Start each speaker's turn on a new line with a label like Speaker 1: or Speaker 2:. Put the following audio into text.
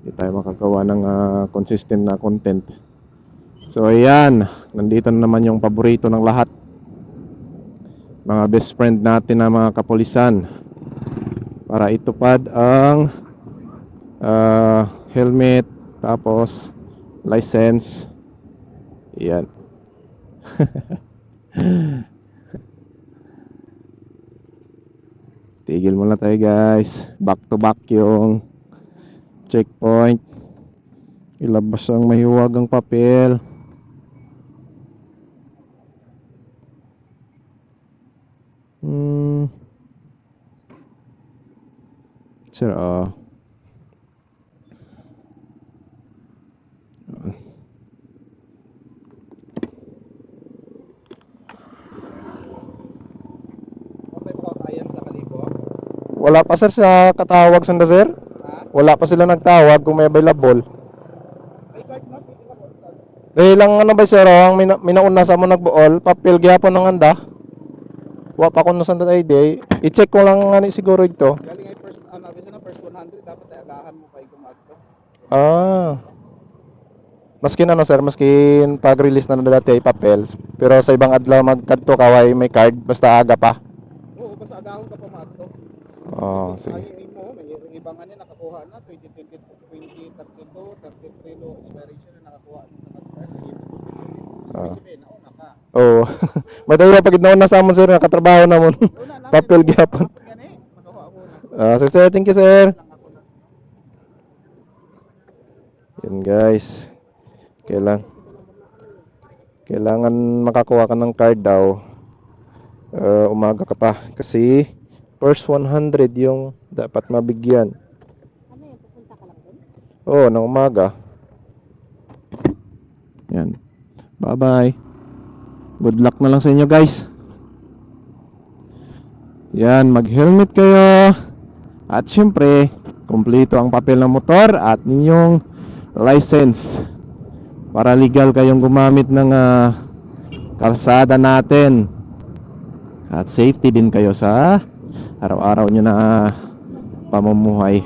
Speaker 1: Hindi tayo makagawa ng ah, consistent na content. So ayan, nandito na naman yung paborito ng lahat. Mga best friend natin na mga kapulisan. Para itupad ang ah, helmet, tapos license. Yan. Tigil muna tayo guys. Back to back yung checkpoint. Ilabas ang mahiwagang papel. Hmm. Sir, ah. Wala pa sir sa katawag sanda sir? Wala pa sila nagtawag kung may available. Dahil lang ano ba sir, ang mina, minauna sa mo nagbuol, papel gyapon ng anda. Wa pa kuno sa ID. I-check ko lang ani siguro ito.
Speaker 2: Galing ay first, ano, bisa na first 100, dapat ay agahan mo kay gumadto.
Speaker 1: Ah. Maskin ano sir, maskin pag-release na na dati ay papel. Pero sa ibang adlaw magkadto kaway may card basta aga pa.
Speaker 2: Oo, basta agahon ka pa maadto.
Speaker 1: Oh, sige.
Speaker 2: Ay, mo, may yung ibang ano nakakuha na 2022, 2032, 33 no expiration na nakakuha na sa card. Sabi nauna ka.
Speaker 1: Oo. Madaya pag na sa amon sir nakatrabaho na mo.
Speaker 2: Una lang.
Speaker 1: papel gyapon.
Speaker 2: Na.
Speaker 1: Ah, sir, sir, thank you sir. Yun guys. Kailang kailangan makakuha ka ng card daw. Uh, umaga ka pa kasi first 100 yung dapat mabigyan.
Speaker 3: Ano yun? Pupunta ka lang doon?
Speaker 1: Oo, ng umaga. Yan. Bye-bye. Good luck na lang sa inyo, guys. Yan, mag-helmet kayo. At syempre, kumpleto ang papel ng motor at ninyong license. Para legal kayong gumamit ng ah, kalsada natin. At safety din kayo sa araw-araw nyo na ah, pamumuhay.